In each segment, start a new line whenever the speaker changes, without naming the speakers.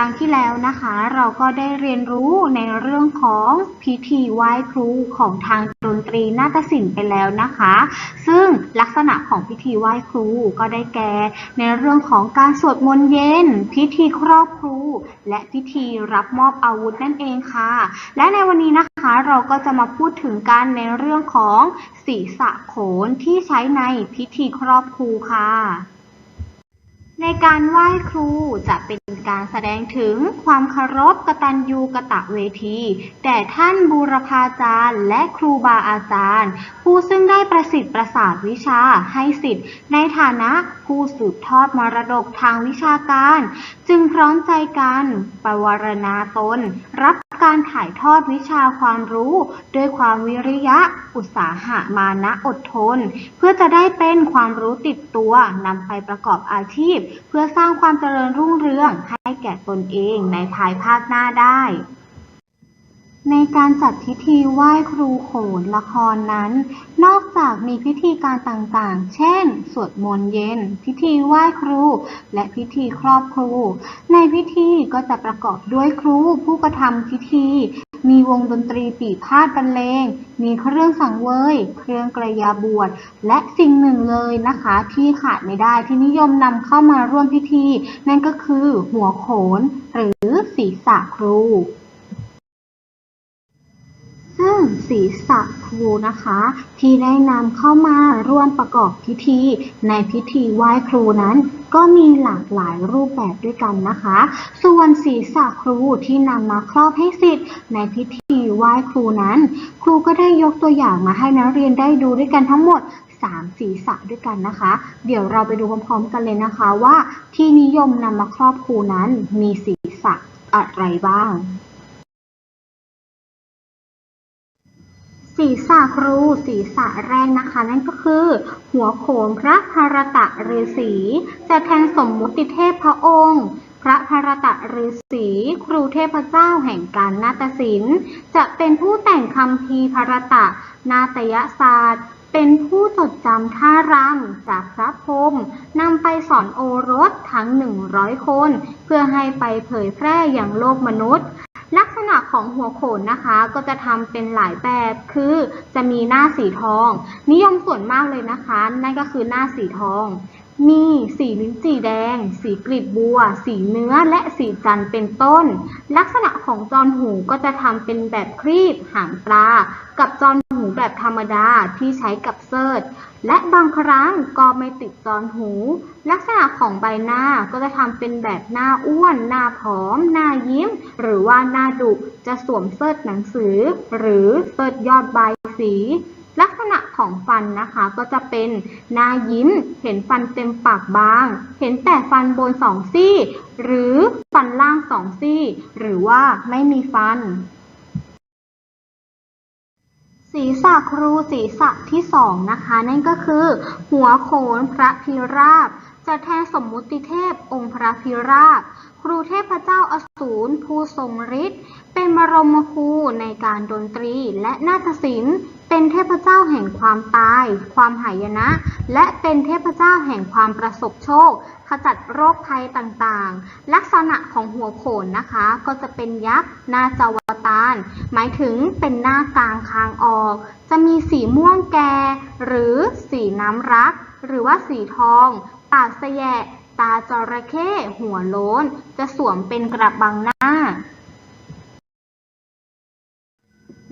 ครั้งที่แล้วนะคะ เราก็ได้เรียนรู้ในเรื่องของพิธีไหว้ครูของทางดนตรีนาฏศิลป์ไปแล้วนะคะ ซึ่งลักษณะของพิธีไหว้ครูก็ได้แก่ในเรื่องของการสวดมนต์เย็น พิธีครอบครู และพิธีรับมอบอาวุธนั่นเองค่ะ และในวันนี้นะคะเราก็จะมาพูดถึงกันในเรื่องของศีรษะโขนที่ใช้ในพิธีครอบครูค่ะในการไหว้ครูจะเป็น การแสดงถึงความเคารพกตัญญูกะตะเวทีแด่ท่านบูรพาจารย์และครูบาอาจารย์ ผู้ซึ่งได้ประสิทธิ์ประสาทวิชาให้สิทธิ์ ในฐานะผู้สืบทอดมรดกทางวิชาการ จึงพร้อมใจกันประวารณาตนรับ การถ่ายทอดวิชาความรู้ ด้วยความวิริยะ อุตสาหะมานะอดทน เพื่อจะได้เป็นความรู้ติดตัวนำไปประกอบอาชีพ เพื่อสร้างความเจริญรุ่งเรืองให้แก่ตนเองในภายภาคหน้าได้ ในการจัดพิธีไหว้ครูโขนละครนั้น นอกจากมีพิธีการต่างๆ เช่น สวดมนต์เย็น พิธีไหว้ครู และพิธีครอบครู ในพิธีก็จะประกอบด้วยครูผู้กระทำพิธี มีวงดนตรีปีพาดบรรเลง มีเครื่องสังเวย เครื่องกระยาบวช และสิ่งหนึ่งเลยนะคะ ที่ขาดไม่ได้ที่นิยมนำเข้ามาร่วมพิธี นั่นก็คือหัวโขน หรือศีรษะครู ซึ่งศีรษะครูนะคะ ที่ได้นำเข้ามาร่วมประกอบพิธี ในพิธีไหว้ครูนั้น ก็มีหลากหลายรูปแบบด้วยกันนะคะ ส่วนศีรษะครูที่นำมาครอบให้สิทธิ์ในพิธีไหว้ครูนั้น ครูก็ได้ยกตัวอย่างมาให้นักเรียนได้ดูด้วยกันทั้งหมด3ศีรษะด้วยกันนะคะ เดี๋ยวเราไปดูพร้อมๆกันเลยนะคะว่าที่นิยมนำมาครอบครูนั้นมีศีรษะอะไรบ้าง ศีรษะครู ศีรษะแรกนะคะ นั่นก็คือ หัวโขนพระภารตะฤาษีจะแทนสมมุติเทพพระองค์ พระภารตะฤาษีครูเทพเจ้าแห่งการนาฏศิลป์ จะเป็นผู้แต่งคำพีภารตะ นาตยศาสตร์ เป็นผู้จดจำท่ารำจากพระพรมนำไปสอนโอรสทั้ง 100 คน เพื่อให้ไปเผยแพร่อย่างโลกมนุษย์ ลักของหัวโขนนะคะ ก็จะทำเป็นหลายแบบ คือจะมีหน้าสีทอง นิยมส่วนมากเลยนะคะ นั่นก็คือหน้าสีทอง มีสีลิ้นจี่แดง สีกลีบบัว สีเนื้อและสีจันเป็นต้น ลักษณะของจอนหูก็จะทำเป็นแบบครีบหางปลา กับจอนหู แบบธรรมดาที่ใช้กับเซิร์ชและบางครั้งก็ไม่ติดจอนหู ลักษณะของใบหน้าก็จะทำเป็นแบบหน้าอ้วน หน้าผอม หน้ายิ้ม หรือว่าหน้าดุจะสวมเซิร์ชหนังสือ หรือเซิร์ชยอดใบสี ลักษณะของฟันนะคะก็จะเป็นหน้ายิ้ม เห็นฟันเต็มปากบาง เห็นแต่ฟันบนสองซี่ หรือฟันล่างสองซี่ หรือว่าไม่มีฟัน ศีรษะครูศีรษะที่สองนะคะ นั่นก็คือ หัวโขนพระพิราบจะแทนสมมุติเทพองค์พระพิราบ ครูเทพเจ้าอสูรผู้ทรงฤทธิ์เป็นบรมครูในการดนตรีและนาฏศิลป์ เป็นเทพเจ้าแห่งความตาย ความหายนะ และเป็นเทพเจ้าแห่งความประสบโชค ขจัดโรคภัยต่างๆ ลักษณะของหัวโขนนะคะ ก็จะเป็นยักษ์หน้าจาวตารหมายถึงเป็นหน้ากลางคางออก จะมีสีม่วงแก่หรือสีน้ำรัก หรือว่าสีทอง ปากแสยะ ตาจระเข้หัวโล้น จะสวมเป็นกระบังหน้า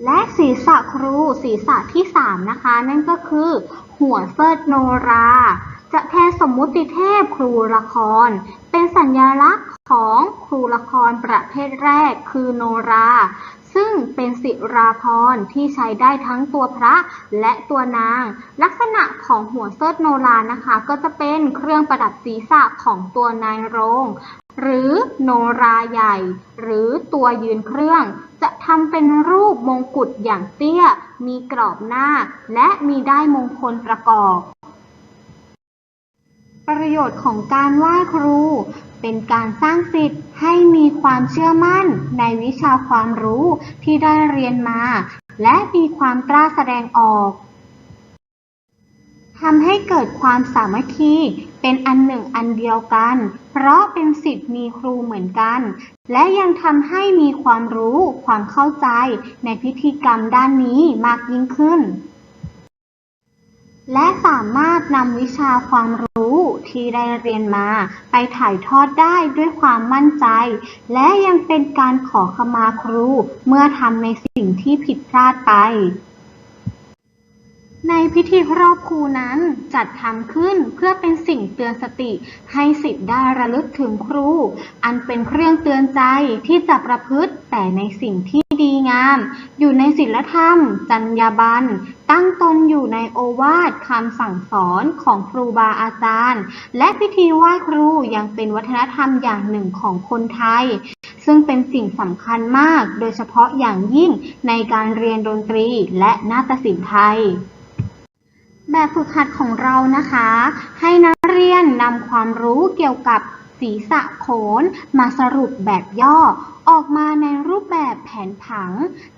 และศีรษะครูศีรษะที่ 3 นะคะ นั่นก็คือ หัวเซิร์ชโนรา จะแทนสมมุติเทพครูละคร เป็นสัญลักษณ์ ของครูละครประเภทแรกคือโนรา ซึ่งเป็นศิราพรที่ใช้ได้ทั้งตัวพระและตัวนาง ลักษณะของหัวเซิร์โนรานะคะ ก็จะเป็นเครื่องประดับศีรษะของตัวนายโรง หรือโนราใหญ่ หรือตัวยืนเครื่อง จะทำเป็นรูปมงกุฎอย่างเตี้ย มีกรอบหน้า และมีได้มงคลประกอบ ประโยชน์ของการไหว้ครู เป็นการสร้างสิทธิ์ให้มีความเชื่อมั่นในวิชาความรู้ที่ได้เรียนมา และมีความกล้าแสดงออกทำให้เกิดความสามัคคีเป็นอันหนึ่งอันเดียวกัน เพราะเป็นสิทธิ์มีครูเหมือนกัน และยังทำให้มีความรู้ความเข้าใจในพิธีกรรมด้านนี้มากยิ่งขึ้น และสามารถนำวิชาความรู้ที่ได้เรียนมา ไปถ่ายทอดได้ด้วยความมั่นใจ และยังเป็นการขอขมาครู เมื่อทำในสิ่งที่ผิดพลาดไป ในพิธีครอบครูนั้นจัดทำขึ้นเพื่อเป็นสิ่งเตือนสติ ให้สิทธิ์ได้ระลึกถึงครู อันเป็นเครื่องเตือนใจที่จะประพฤติแต่ในสิ่งที่ดีงาม อยู่ในศีลธรรม จรรยาบรรณ ตั้งตนอยู่ในโอวาทคำสั่งสอนของครูบาอาจารย์ และพิธีไหว้ครูยังเป็นวัฒนธรรมอย่างหนึ่งของคนไทย ซึ่งเป็นสิ่งสำคัญมาก โดยเฉพาะอย่างยิ่งในการเรียนดนตรีและนาฏศิลป์ไทย แบบฝึกหัดของเรานะคะ ให้นักเรียนนำความรู้เกี่ยวกับศีรษะโขนมาสรุปแบบย่อ ออกมาในรูปแบบแผนผัง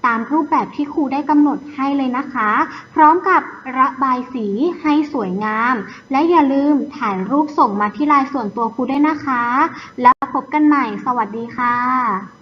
ตามรูปแบบที่ครูได้กำหนดให้เลยนะคะ พร้อมกับระบายสีให้สวยงาม และอย่าลืมถ่ายรูปส่งมาที่ไลน์ส่วนตัวครูด้วยนะคะ แล้วพบกันใหม่ สวัสดีค่ะ